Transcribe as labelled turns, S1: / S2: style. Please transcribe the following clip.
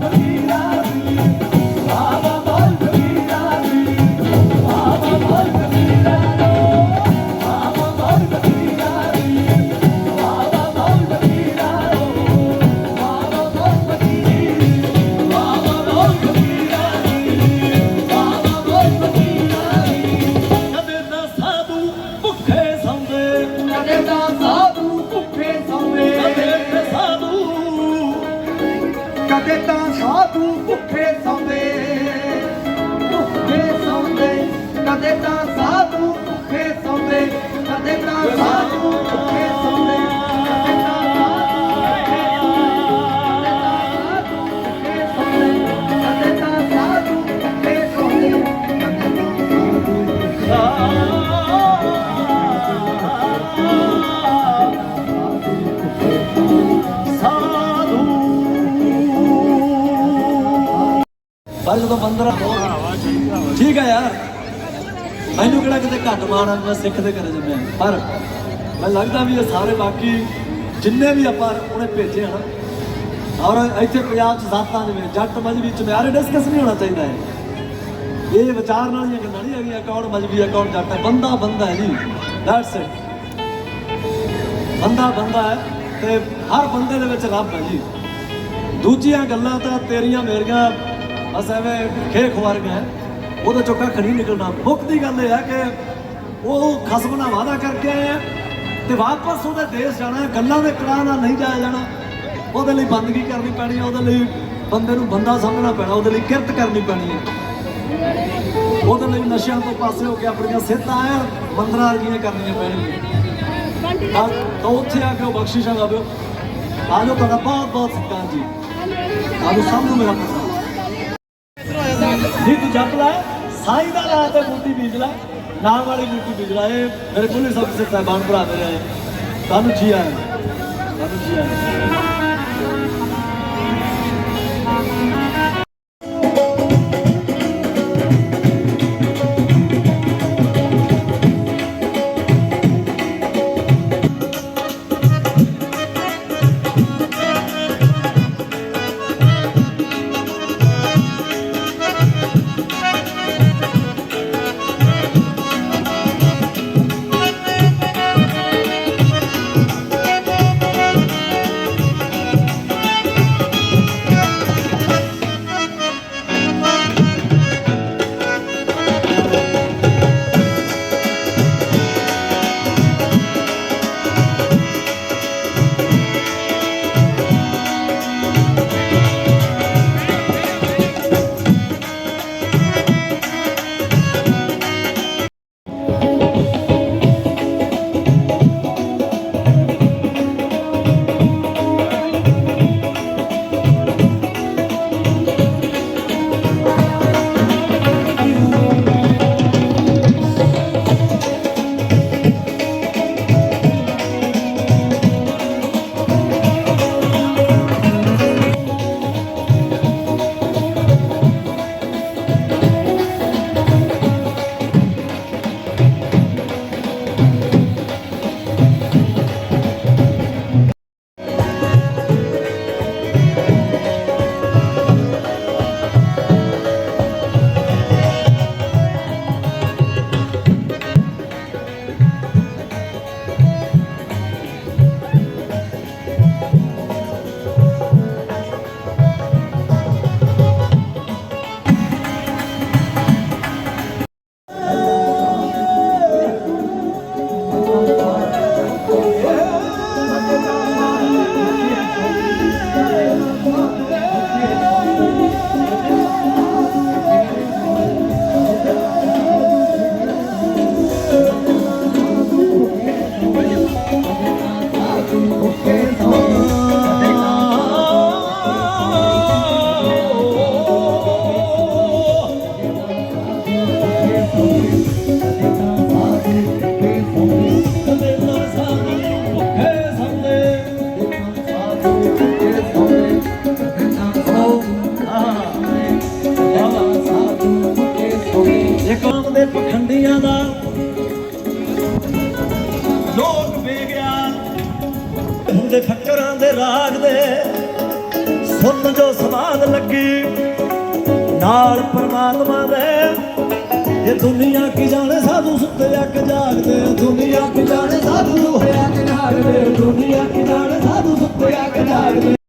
S1: ਕਦੇ
S2: ਕਦੇ ਤਾਂ ਸਾਧੂ ਭੁੱਖੇ ਸੌਂਦੇ। ਭੁੱਖੇ ਸੌਂਦੇ। ਕਦੇ ਤਾਂ ਸਾਧੂ ਭੁੱਖੇ ਸੌਂਦੇ। ਕਦੇ ਤਾਂ ਸਾਧੂ
S1: ਪਰ ਜਦੋਂ ਬੰਦਰਾ ਠੀਕ ਹੈ ਯਾਰ। ਮੈਨੂੰ ਕਿਹੜਾ ਕਿਤੇ ਘੱਟ ਮਾਣ ਮੈਂ ਸਿੱਖ ਦੇ ਘਰੇ ਜੰਮਿਆ। ਪਰ ਮੈਨੂੰ ਲੱਗਦਾ ਵੀ ਇਹ ਸਾਰੇ ਬਾਕੀ ਜਿੰਨੇ ਵੀ ਆਪਾਂ ਉਹਨੇ ਭੇਜੇ ਹਨ ਔਰ ਇੱਥੇ ਪੰਜਾਬ ਚ ਜ਼ਾਤਾਂ ਦੇ ਵਿੱਚ ਜੱਟ ਮਜਬੀ ਚ ਮਿਆਰੇ ਡਿਸਕਸ ਨਹੀਂ ਹੋਣਾ ਚਾਹੀਦਾ ਹੈ ਇਹ ਵਿਚਾਰ ਨਾਲ ਦੀਆਂ ਗੱਲਾਂ ਨਹੀਂ ਹੈਗੀਆਂ, ਕੌਣ ਮਜਬੀ ਹੈ ਕੌਣ ਜੱਟ ਹੈ ਬੰਦਾ ਬੰਦਾ ਹੈ ਜੀ। ਦੈਟਸ ਇਟ ਬੰਦਾ ਬੰਦਾ ਹੈ ਤੇ ਹਰ ਬੰਦੇ ਦੇ ਵਿੱਚ ਰੱਬ ਹੈ ਜੀ। ਦੂਜੀਆਂ ਗੱਲਾਂ ਤਾਂ ਤੇਰੀਆਂ ਮੇਰੀਆਂ ਬਸ ਐਵੇਂ ਖੇਖ ਵਰਗਾ ਹੈ। ਉਹਦਾ ਚੋਂ ਕੱਖ ਨਹੀਂ ਨਿਕਲਣਾ। ਮੁੱਖ ਦੀ ਗੱਲ ਇਹ ਹੈ ਕਿ ਉਹ ਖਸਮ ਨਾਲ ਵਾਅਦਾ ਕਰਕੇ ਆਏ ਤੇ ਵਾਪਸ ਉਹਦੇ ਦੇਸ਼ ਜਾਣਾ ਗੱਲਾਂ ਦੇ ਕਰਾਂ ਨਾਲ ਨਹੀਂ ਜਾਇਆ ਜਾਣਾ। ਉਹਦੇ ਲਈ ਬੰਦਗੀ ਕਰਨੀ ਪੈਣੀ ਹੈ। ਉਹਦੇ ਲਈ ਬੰਦੇ ਨੂੰ ਬੰਦਾ ਸਮਝਣਾ ਪੈਣਾ। ਉਹਦੇ ਲਈ ਕਿਰਤ ਕਰਨੀ ਪੈਣੀ ਹੈ। ਉਹਦੇ ਲਈ ਨਸ਼ਿਆਂ ਤੋਂ ਪਾਸੇ ਹੋ ਕੇ ਆਪਣੀਆਂ ਸਿਹਤਾਂ ਆ ਮੰਦਰਾਂ ਵਰਗੀਆਂ ਕਰਨੀਆਂ ਪੈਣਗੀਆਂ ਤਾਂ ਉੱਥੇ ਆ ਕੇ ਉਹ ਬਖਸ਼ਿਸ਼ਾਂ ਲਾਵਿਓ ਆਜੋ ਤੁਹਾਡਾ ਬਹੁਤ ਬਹੁਤ ਸਤਿਕਾਰ ਜੀ। ਆਜੋ ਸਭ ਨੂੰ ਮੇਰਾ ਪ੍ਰਣਾਮ ਜੀ ਤੂੰ ਜਪ ਲੈ, ਸਾਈ ਦਾ ਨਾਂ ਤੇ ਬੂਟੀ ਬੀਜ ਲੈ, ਨਾਮ ਵਾਲੀ ਬੂਟੀ ਬੀਜ ਲੈ। ਇਹ ਮੇਰੇ ਸਭ ਅਫਸਰ ਸਾਹਿਬਾਨ ਭਰਾ ਮੇਰੇ ਆਏ। ਤੁਹਾਨੂੰ ਜੀ ਆਇਆਂ ਤੁਹਾਨੂੰ ਜੀ ਆਇਆਂ ਦੇ ਫੱਕਰਾਂ ਦੇ ਰਾਗ ਦੇ ਸੁਣ ਜੋ ਸਵਾਦ ਲੱਗੀ, ਨਾਲ ਪਰਮਾਤਮਾ ਦੇ। ਇਹ ਦੁਨੀਆ ਕੀ ਜਾਣੇ ਸਾਧੂ ਸੁੱਤੇ ਅੱਕ ਜਾਗਦੇ, ਦੁਨੀਆ ਕੀ ਜਾਣੇ ਸਾਧੂ ਹੋਇਆ ਕਿ ਜਾਗਦੇ, ਦੁਨੀਆ ਕੀ ਜਾਣੇ ਸਾਧੂ ਸੁੱਤੇ ਅੱਕ ਜਾਗਦੇ।